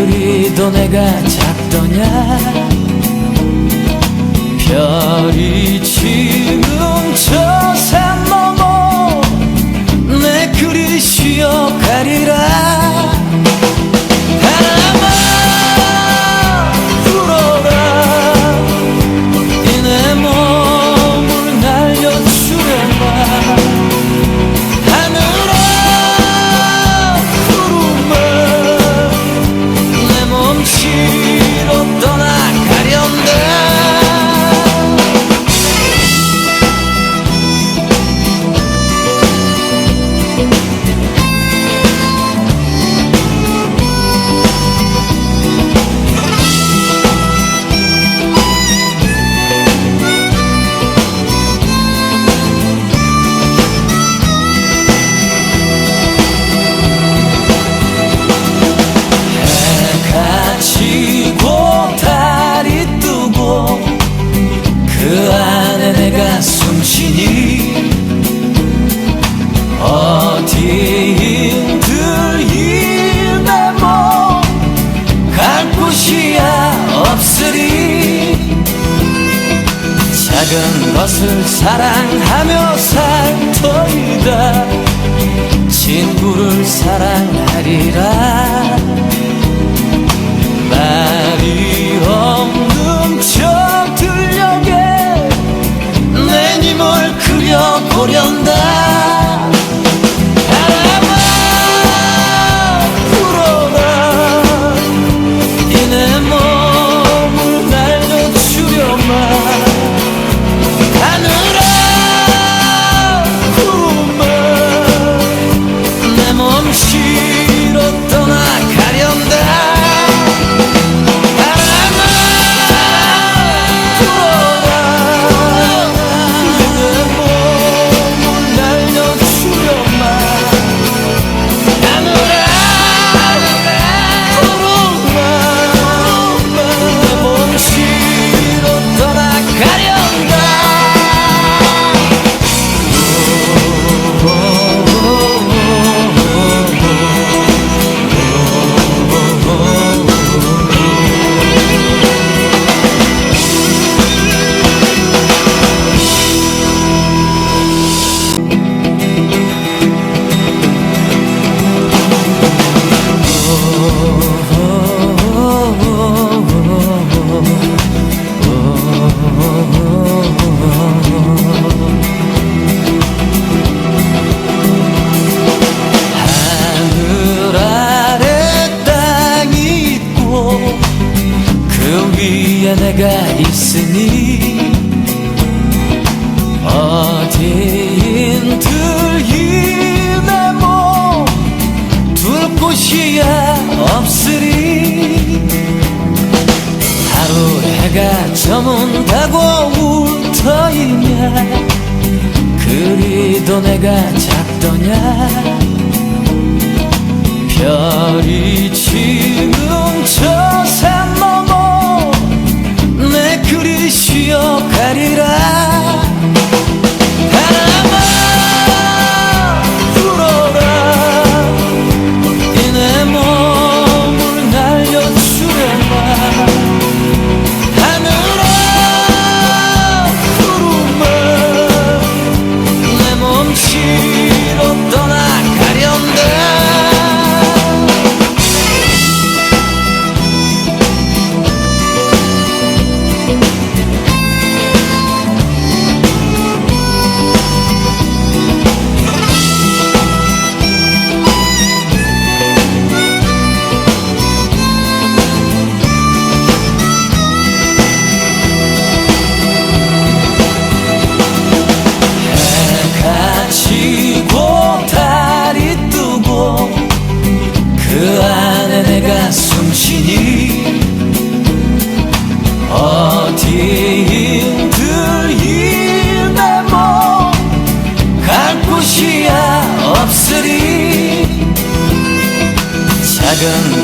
그리 너네가 작더냐? 별이 지금 저 산 너머 내 그리 쉬어가리라. 있으니 어디인 들이내 뭐둘 곳이 없으리. 하루 해가 저문다고 울터이냐. 그리도 내가 작더냐. 별이 지금 저새 기억하리라.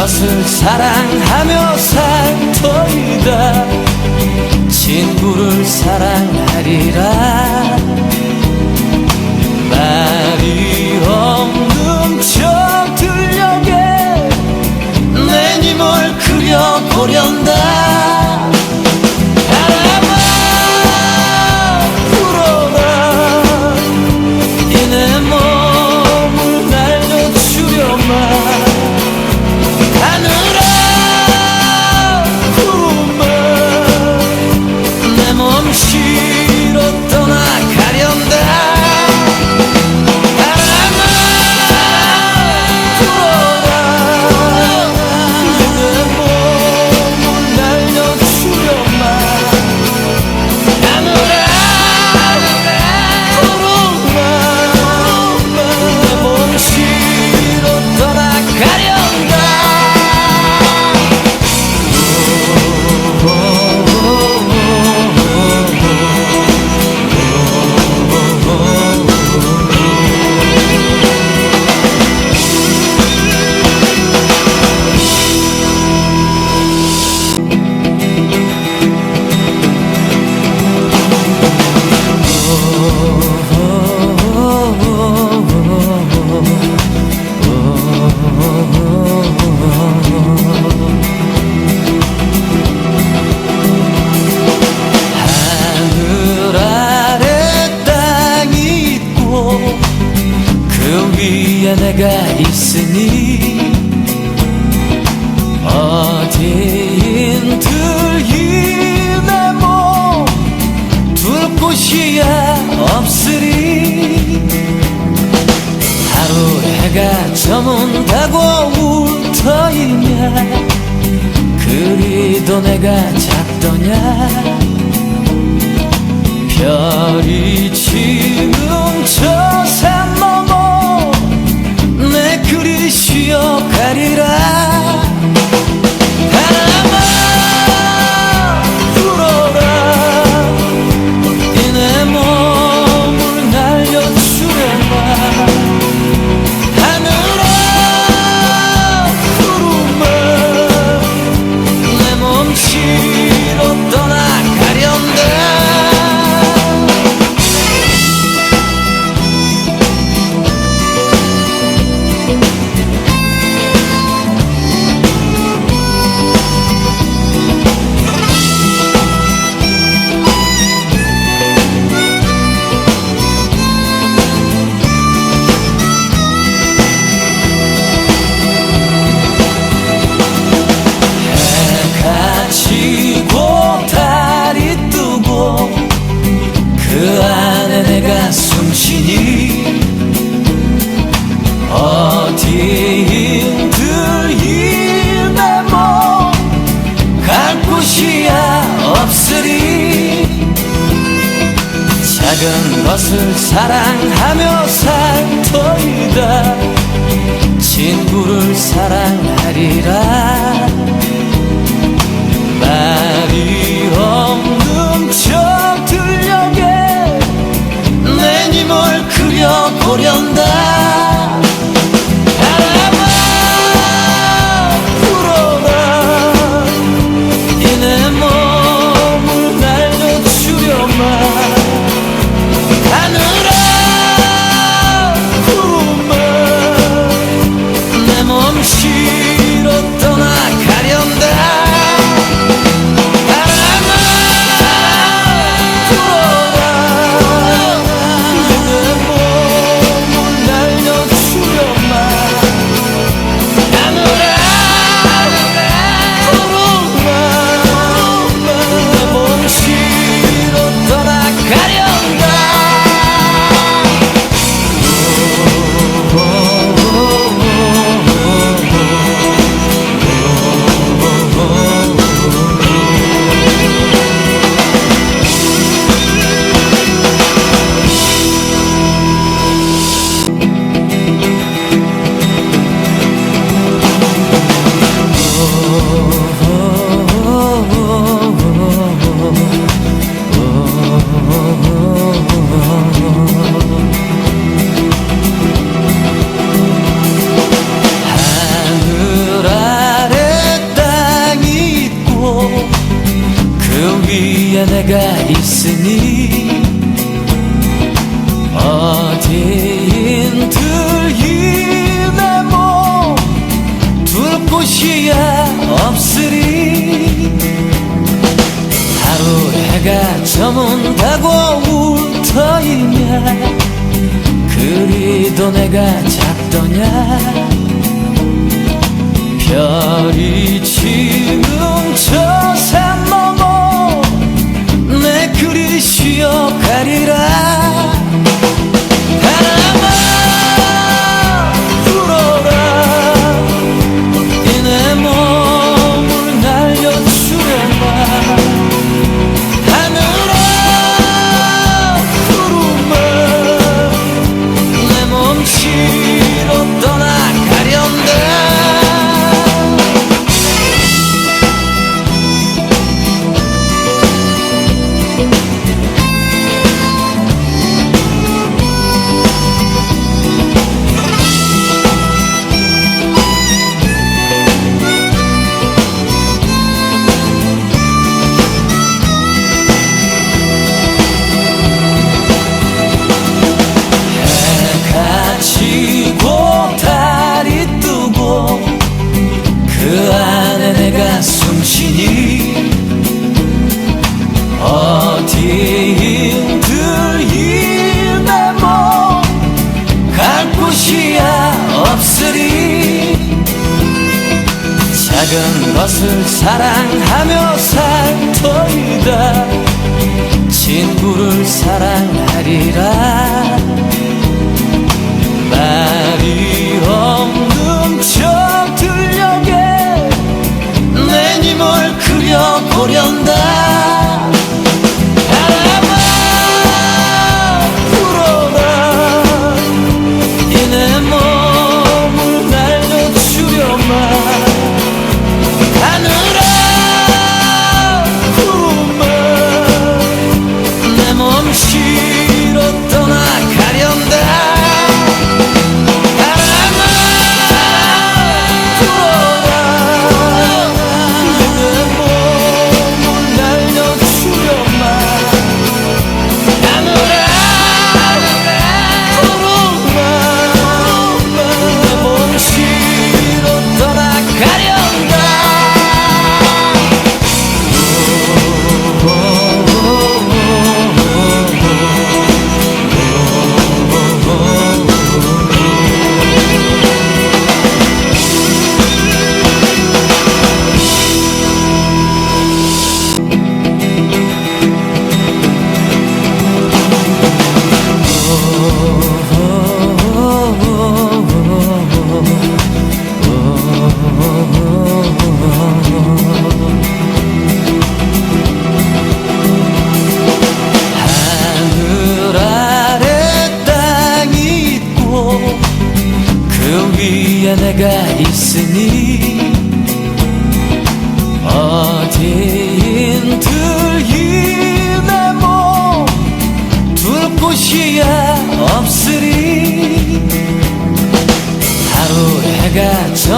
것을 사랑하며 살터이다. 친구를 사랑하리라. 내가 저문다고 울터이냐? 그리도 내가 작더냐? 별이 지금 저 산 너머 내 그리 쉬어가리라. 하며 살터이다. 친구를 사랑하리라. 말이 없는 저 들녘에 내 님을 그려보련다. 사랑하며 살 터이다. 친구를 사랑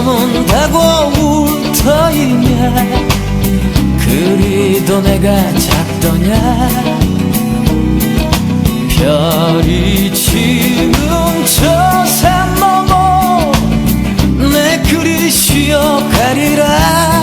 밤은 되고 울터이냐? 그리도 내가 작더냐? 별이 지금 저산 넘어 내 그리 쉬어가리라.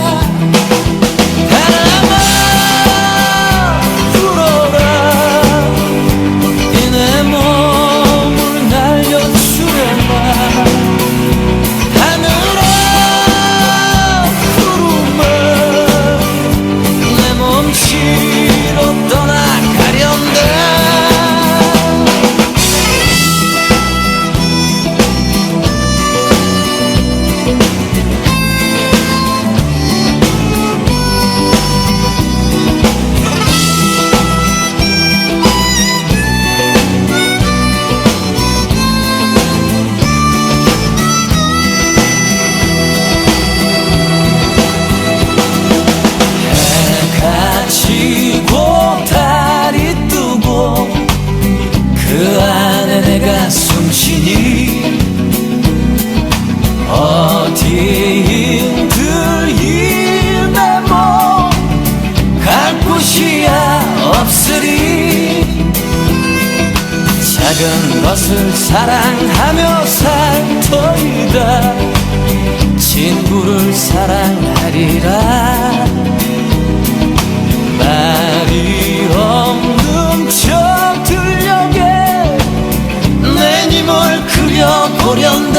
피야 없으리. 작은 것을 사랑하며 살 터이다. 친구를 사랑하리라. 말이 없는 저 들녘에 내 님을 그려보련다.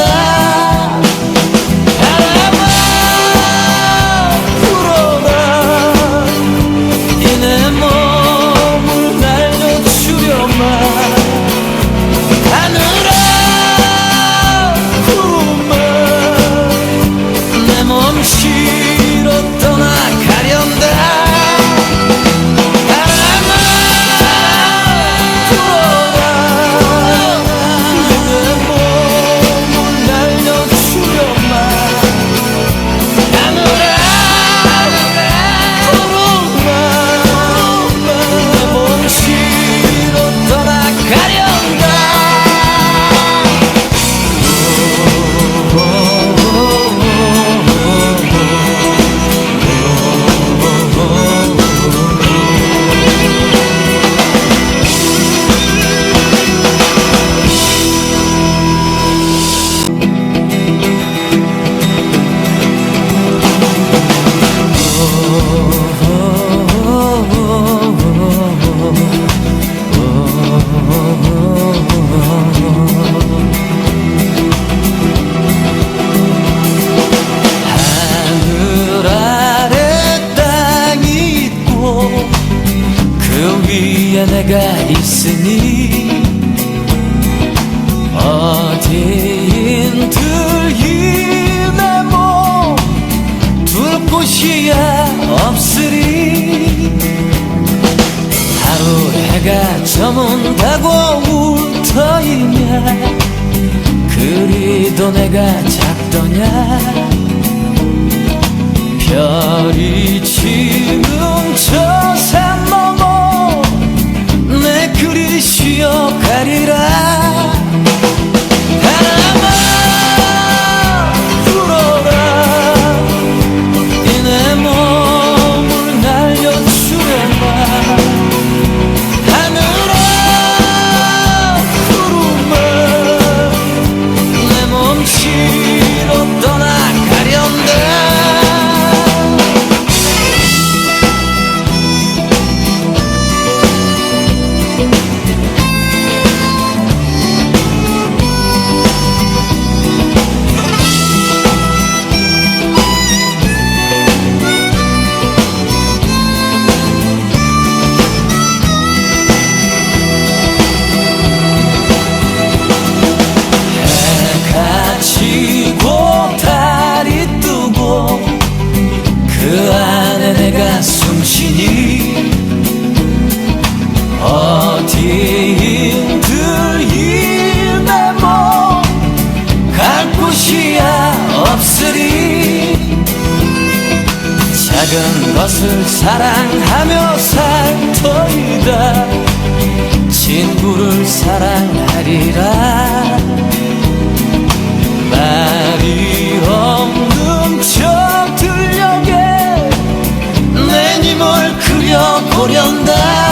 보련다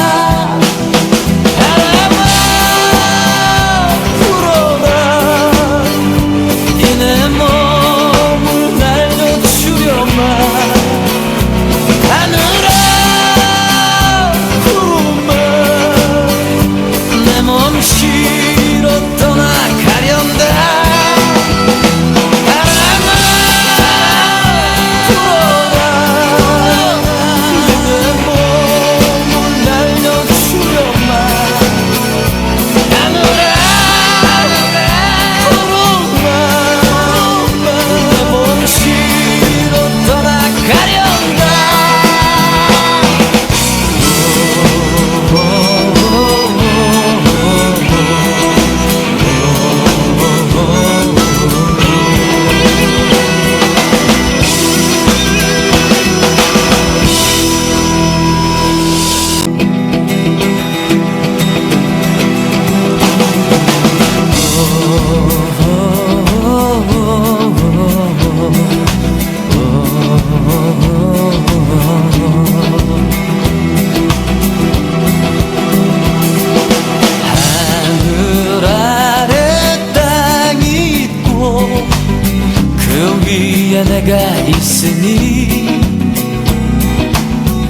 있으니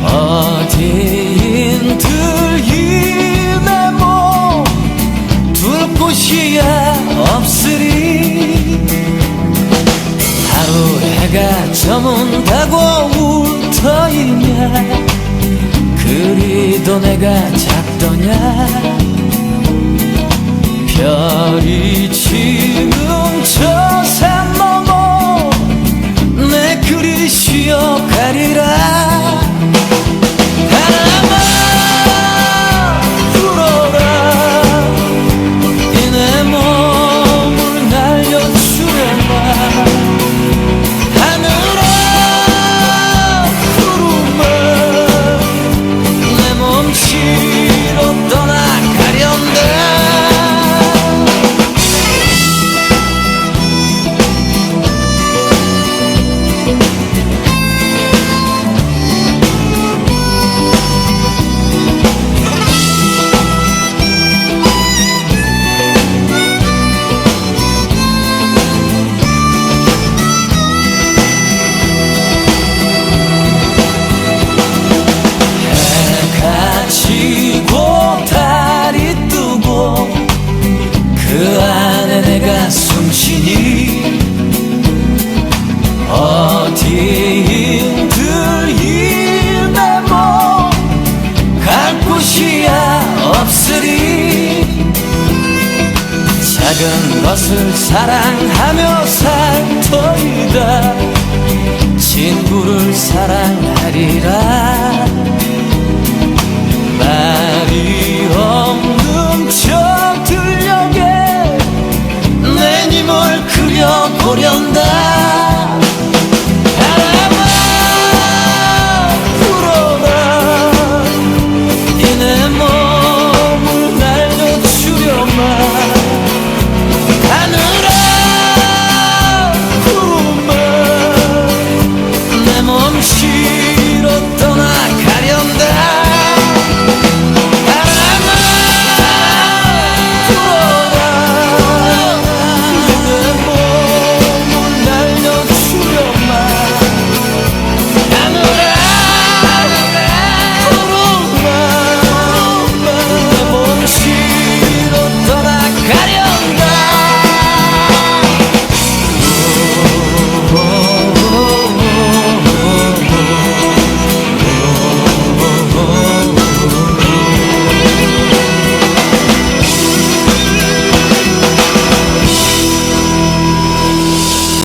어디인 들이내 뭐둘 곳이 없으리 하루 해가 저문다고 울터이냐 그리도 내가 작더냐 별이 지금 저 샘만 쉬어가리라. 지인들이 내몸 뭐 갈곳이야 없으리. 작은 것을 사랑하며 살 터이다. 친구를 사랑하리라. 말이 없는 저 들녘에 내 님을 그려보련다.